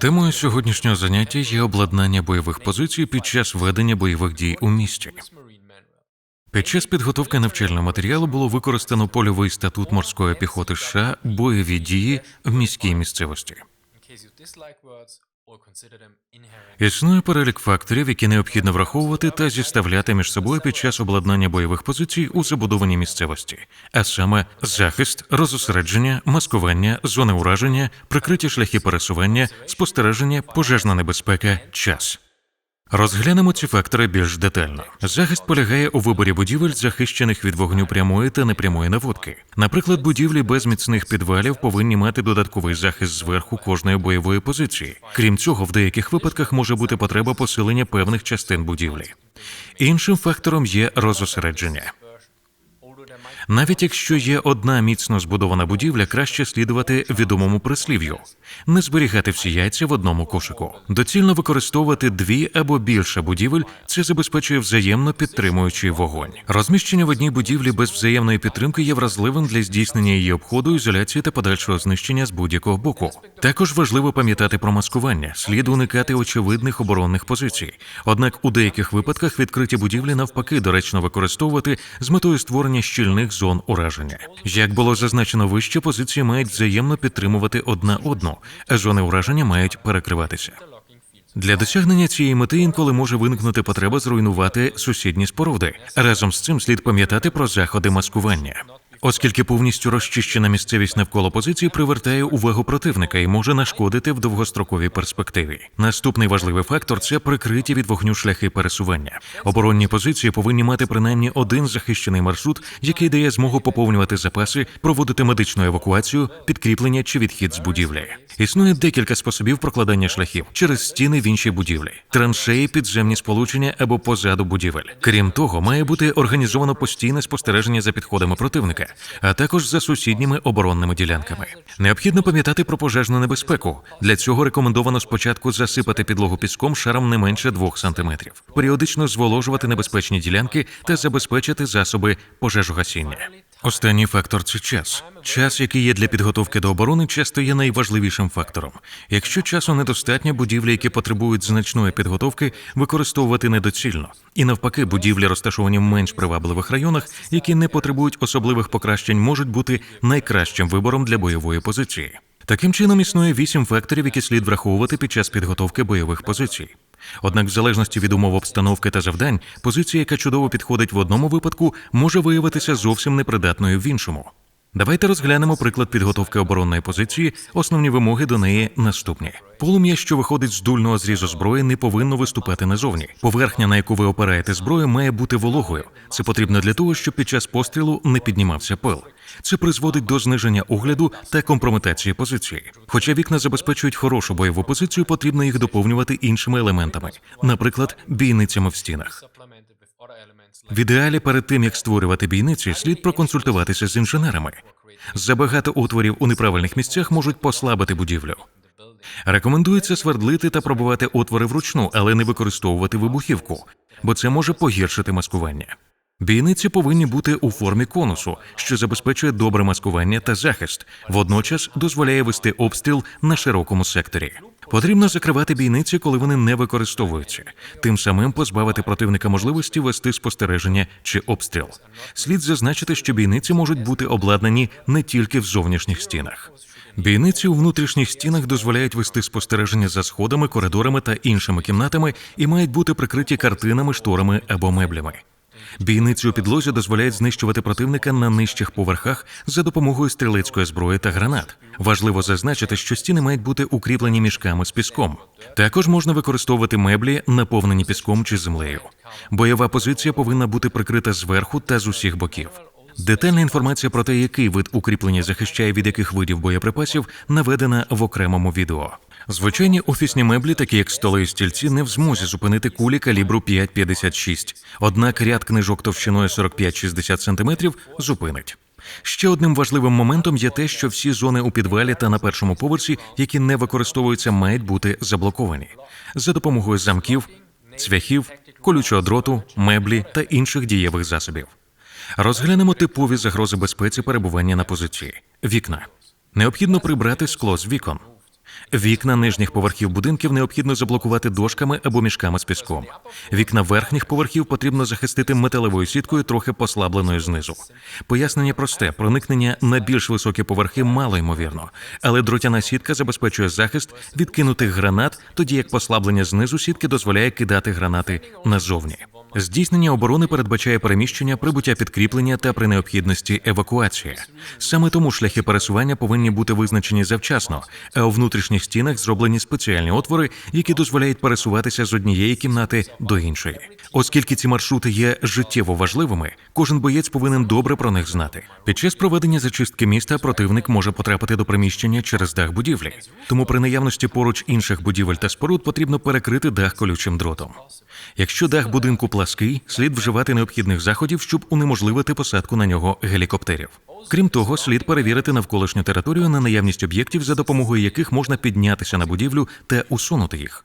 Темою сьогоднішнього заняття є обладнання бойових позицій під час ведення бойових дій у місті. Під час підготовки навчального матеріалу було використано польовий статут морської піхоти США бойові дії в міській місцевості. Існує перелік факторів, які необхідно враховувати та зіставляти між собою під час обладнання бойових позицій у забудованій місцевості, а саме захист, розосередження, маскування, зони ураження, прикриті шляхи пересування, спостереження, пожежна небезпека, час. Розглянемо ці фактори більш детально. Захист полягає у виборі будівель, захищених від вогню прямої та непрямої наводки. Наприклад, будівлі без міцних підвалів повинні мати додатковий захист зверху кожної бойової позиції. Крім цього, в деяких випадках може бути потреба посилення певних частин будівлі. Іншим фактором є розосередження. Навіть якщо є одна міцно збудована будівля, краще слідувати відомому прислів'ю не зберігати всі яйця в одному кошику. Доцільно використовувати дві або більше будівель. Це забезпечує взаємно підтримуючий вогонь. Розміщення в одній будівлі без взаємної підтримки є вразливим для здійснення її обходу, ізоляції та подальшого знищення з будь-якого боку. Також важливо пам'ятати про маскування, слід уникати очевидних оборонних позицій. Однак у деяких випадках відкриті будівлі навпаки доречно використовувати з метою створення щільних зон ураження. Як було зазначено вище, позиції мають взаємно підтримувати одна одну, а зони ураження мають перекриватися. Для досягнення цієї мети інколи може виникнути потреба зруйнувати сусідні споруди. Разом з цим слід пам'ятати про заходи маскування. Оскільки повністю розчищена місцевість навколо позиції привертає увагу противника і може нашкодити в довгостроковій перспективі. Наступний важливий фактор це прикриті від вогню шляхи пересування. Оборонні позиції повинні мати принаймні один захищений маршрут, який дає змогу поповнювати запаси, проводити медичну евакуацію, підкріплення чи відхід з будівлі. Існує декілька способів прокладання шляхів через стіни в іншій будівлі, траншеї, підземні сполучення або позаду будівель. Крім того, має бути організовано постійне спостереження за підходами противника, а також за сусідніми оборонними ділянками. Необхідно пам'ятати про пожежну небезпеку. Для цього рекомендовано спочатку засипати підлогу піском шаром не менше 2 см, періодично зволожувати небезпечні ділянки та забезпечити засоби пожежогасіння. Останній фактор це час. Час, який є для підготовки до оборони, часто є найважливішим фактором. Якщо часу недостатньо, будівлі, які потребують значної підготовки, використовувати недоцільно. І навпаки, будівлі, розташовані в менш привабливих районах, які не потребують особливих покращень, можуть бути найкращим вибором для бойової позиції. Таким чином існує вісім факторів, які слід враховувати під час підготовки бойових позицій. Однак, в залежності від умов обстановки та завдань, позиція, яка чудово підходить в одному випадку, може виявитися зовсім непридатною в іншому. Давайте розглянемо приклад підготовки оборонної позиції. Основні вимоги до неї наступні. Полум'я, що виходить з дульного зрізу зброї, не повинно виступати назовні. Поверхня, на яку ви опираєте зброю, має бути вологою. Це потрібно для того, щоб під час пострілу не піднімався пил. Це призводить до зниження огляду та компрометації позиції. Хоча вікна забезпечують хорошу бойову позицію, потрібно їх доповнювати іншими елементами, наприклад, бійницями в стінах. В ідеалі перед тим як створювати бійниці, слід проконсультуватися з інженерами. Забагато отворів у неправильних місцях можуть послабити будівлю. Рекомендується свердлити та пробувати отвори вручну, але не використовувати вибухівку, бо це може погіршити маскування. Бійниці повинні бути у формі конусу, що забезпечує добре маскування та захист, водночас дозволяє вести обстріл на широкому секторі. Потрібно закривати бійниці, коли вони не використовуються, тим самим позбавити противника можливості вести спостереження чи обстріл. Слід зазначити, що бійниці можуть бути обладнані не тільки в зовнішніх стінах. Бійниці у внутрішніх стінах дозволяють вести спостереження за сходами, коридорами та іншими кімнатами і мають бути прикриті картинами, шторами або меблями. Бійниці у підлозі дозволяють знищувати противника на нижчих поверхах за допомогою стрілецької зброї та гранат. Важливо зазначити, що стіни мають бути укріплені мішками з піском. Також можна використовувати меблі, наповнені піском чи землею. Бойова позиція повинна бути прикрита зверху та з усіх боків. Детальна інформація про те, який вид укріплення захищає від яких видів боєприпасів, наведена в окремому відео. Звичайні офісні меблі, такі як столи і стільці, не в змозі зупинити кулі калібру 5,56. Однак ряд книжок товщиною 45-60 см зупинить. Ще одним важливим моментом є те, що всі зони у підвалі та на першому поверсі, які не використовуються, мають бути заблоковані за допомогою замків, цвяхів, колючого дроту, меблі та інших дієвих засобів. Розглянемо типові загрози безпеці перебування на позиції. Вікна. Необхідно прибрати скло з вікон. Вікна нижніх поверхів будинків необхідно заблокувати дошками або мішками з піском. Вікна верхніх поверхів потрібно захистити металевою сіткою, трохи послабленою знизу. Пояснення просте: проникнення на більш високі поверхи мало ймовірно, але дротяна сітка забезпечує захист від кинутих гранат, тоді як послаблення знизу сітки дозволяє кидати гранати назовні. Здійснення оборони передбачає переміщення, прибуття підкріплення та при необхідності евакуація. Саме тому шляхи пересування повинні бути визначені завчасно, а у внутрішніх стінах зроблені спеціальні отвори, які дозволяють пересуватися з однієї кімнати до іншої. Оскільки ці маршрути є життєво важливими, кожен боєць повинен добре про них знати. Під час проведення зачистки міста противник може потрапити до приміщення через дах будівлі. Тому при наявності поруч інших будівель та споруд потрібно перекрити дах колючим дротом. Якщо дах будинку плаский, слід вживати необхідних заходів, щоб унеможливити посадку на нього гелікоптерів. Крім того, слід перевірити навколишню територію на наявність об'єктів, за допомогою яких можна піднятися на будівлю та усунути їх.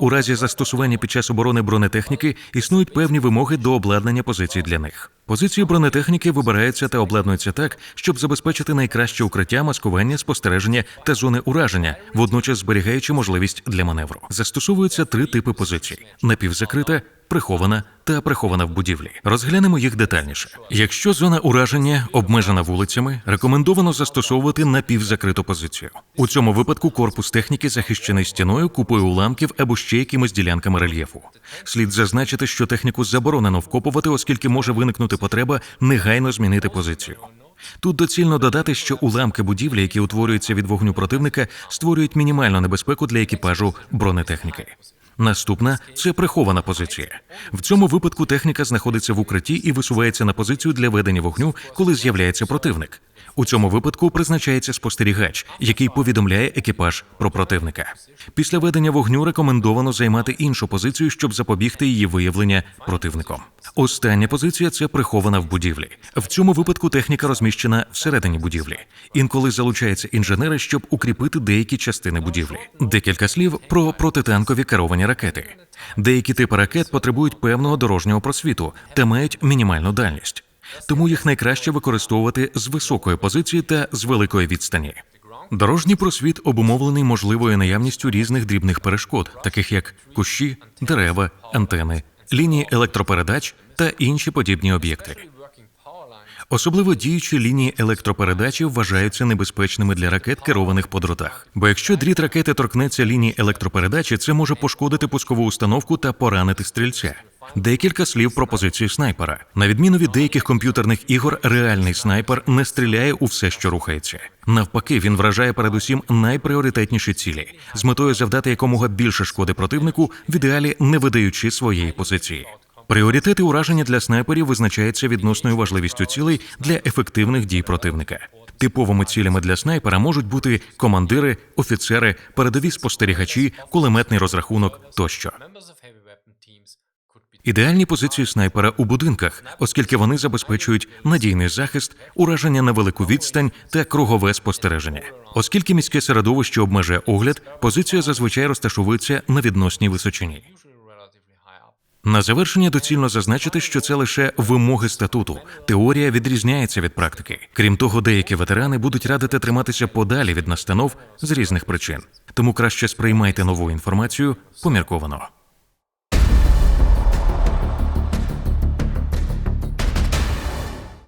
У разі застосування під час оборони бронетехніки існують певні вимоги до обладнання позицій для них. Позиції бронетехніки вибираються та обладнуються так, щоб забезпечити найкраще укриття, маскування, спостереження та зони ураження, водночас зберігаючи можливість для маневру. Застосовуються три типи позицій: напівзакрита, прихована та прихована в будівлі. Розглянемо їх детальніше. Якщо зона ураження обмежена вулицями, рекомендовано застосовувати напівзакриту позицію. У цьому випадку корпус техніки захищений стіною, купою уламків або ще якимись ділянками рельєфу. Слід зазначити, що техніку заборонено вкопувати, оскільки може виникнути потреба негайно змінити позицію. Тут доцільно додати, що уламки будівлі, які утворюються від вогню противника, створюють мінімальну небезпеку для екіпажу бронетехніки. Наступна це прихована позиція. В цьому випадку техніка знаходиться в укритті і висувається на позицію для ведення вогню, коли з'являється противник. У цьому випадку призначається спостерігач, який повідомляє екіпаж про противника. Після ведення вогню рекомендовано займати іншу позицію, щоб запобігти її виявлення противником. Остання позиція це прихована в будівлі. В цьому випадку техніка розміщена всередині будівлі. Інколи залучаються інженери, щоб укріпити деякі частини будівлі. Декілька слів про протитанкові керовані ракети. Деякі типи ракет потребують певного дорожнього просвіту та мають мінімальну дальність. Тому їх найкраще використовувати з високої позиції та з великої відстані. Дорожній просвіт обумовлений можливою наявністю різних дрібних перешкод, таких як кущі, дерева, антени, лінії електропередач та інші подібні об'єкти. Особливо діючі лінії електропередачі вважаються небезпечними для ракет, керованих по дротах. Бо якщо дріт ракети торкнеться лінії електропередачі, це може пошкодити пускову установку та поранити стрільця. Декілька слів про позицію снайпера. На відміну від деяких комп'ютерних ігор, реальний снайпер не стріляє у все, що рухається. Навпаки, він вражає передусім найпріоритетніші цілі з метою завдати якомога більше шкоди противнику, в ідеалі не видаючи своєї позиції. Пріоритети ураження для снайперів визначаються відносною важливістю цілей для ефективних дій противника. Типовими цілями для снайпера можуть бути командири, офіцери, передові спостерігачі, кулеметний розрахунок тощо. Ідеальні позиції снайпера у будинках, оскільки вони забезпечують надійний захист, ураження на велику відстань та кругове спостереження. Оскільки міське середовище обмежує огляд, позиція зазвичай розташовується на відносній височині. На завершення доцільно зазначити, що це лише вимоги статуту. Теорія відрізняється від практики. Крім того, деякі ветерани будуть радити триматися подалі від настанов з різних причин. Тому краще сприймайте нову інформацію помірковано.